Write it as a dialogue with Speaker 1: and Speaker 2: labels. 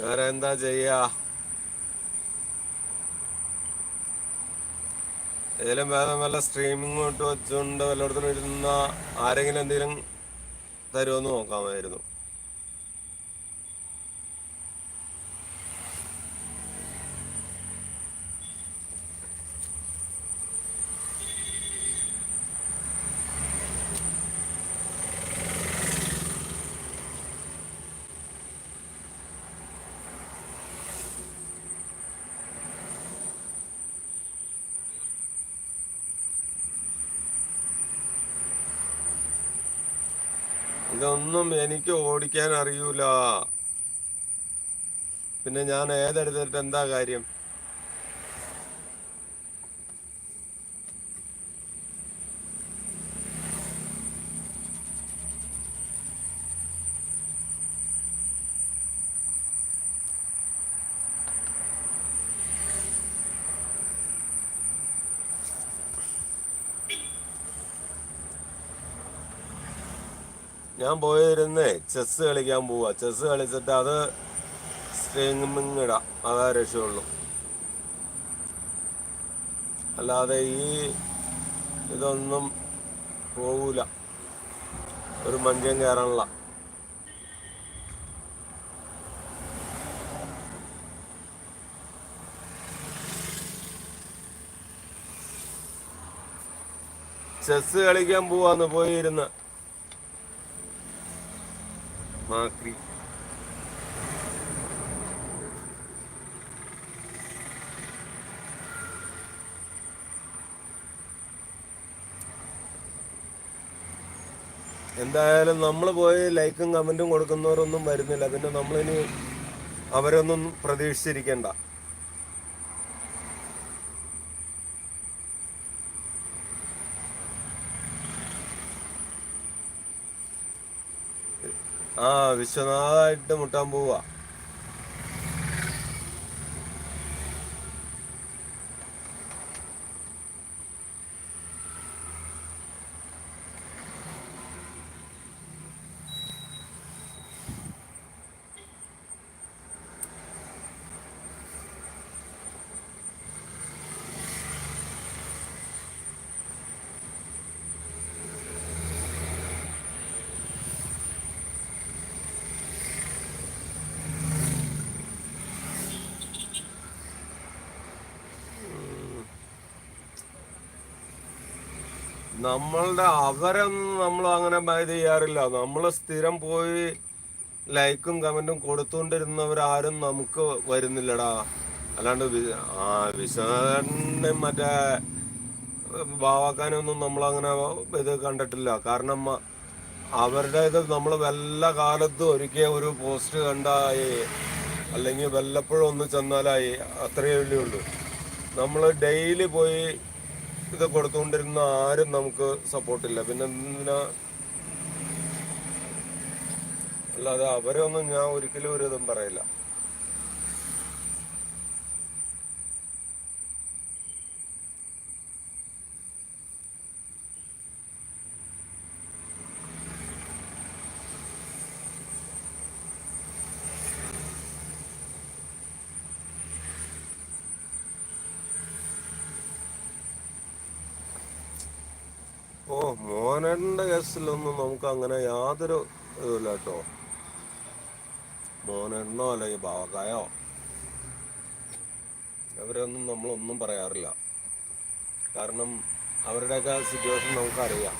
Speaker 1: വേറെ എന്താ ചെയ്യാ? ഏതെങ്കിലും വേറെ വല്ല സ്ട്രീമിംഗ് ഇട്ട് വെച്ചുകൊണ്ട് വല്ലയിടത്തും ഇരുന്ന ആരെങ്കിലും എന്തെങ്കിലും തരുമെന്ന് നോക്കാമായിരുന്നു. ഇതൊന്നും എനിക്ക് ഓടിക്കാൻ അറിയൂല. പിന്നെ ഞാൻ ഏതെടുത്തിട്ട് എന്താ കാര്യം? ഞാൻ പോയിരുന്നേ ചെസ് കളിക്കാൻ പോവാ. ചെസ് കളിച്ചിട്ട് അത് സ്ട്രിങ്ങിടാം അതാ രക്ഷയുള്ളൂ. അല്ലാതെ ഈ ഇതൊന്നും പോകൂല ഒരു മഞ്ചം കയറാനുള്ള ചെസ് കളിക്കാൻ പോവാന്ന് പോയിരുന്ന്. മാക്രി എന്തായാലും നമ്മൾ പോയി ലൈക്കും കമന്റും കൊടുക്കുന്നവരൊന്നും വരുന്നില്ല. പിന്നെ നമ്മളിനി അവരൊന്നും പ്രതീക്ഷിച്ചിരിക്കണ്ട. ആ വിശ്വനാഥായിട്ട് മുട്ടാൻ പോവാ. നമ്മളുടെ അവരൊന്നും നമ്മൾ അങ്ങനെ ഇത് ചെയ്യാറില്ല. നമ്മൾ സ്ഥിരം പോയി ലൈക്കും കമന്റും കൊടുത്തുകൊണ്ടിരുന്നവരാരും നമുക്ക് വരുന്നില്ലടാ. അല്ലാണ്ട് ആ വിശ്വനാഥന്റെ മറ്റേ ബാവാക്കാനൊന്നും നമ്മളങ്ങനെ ഇത് കണ്ടിട്ടില്ല. കാരണം അവരുടെ ഇത് നമ്മൾ വല്ല കാലത്തും ഒരിക്കൽ ഒരു പോസ്റ്റ് കണ്ടായി അല്ലെങ്കിൽ വല്ലപ്പോഴും ഒന്ന് ചെന്നാലായി അത്രയേ ഉള്ളൂ. നമ്മൾ ഡെയിലി പോയി ഇത് കൊടുത്തുകൊണ്ടിരുന്ന ആരും നമുക്ക് സപ്പോർട്ടില്ല പിന്നെ എന്തിനാ? അല്ലാതെ അവരൊന്നും ഞാൻ ഒരിക്കലും ഒരു ഇതും പറയില്ല. ഓ മോനന്റെ കേസിലൊന്നും നമുക്ക് അങ്ങനെ യാതൊരു ഇതുമില്ല കേട്ടോ. മോനെണ്ണോ അല്ലെങ്കിൽ ബാവക്കായോ അവരൊന്നും നമ്മളൊന്നും പറയാറില്ല. കാരണം അവരുടെയൊക്കെ സിറ്റുവേഷൻ നമുക്കറിയാം.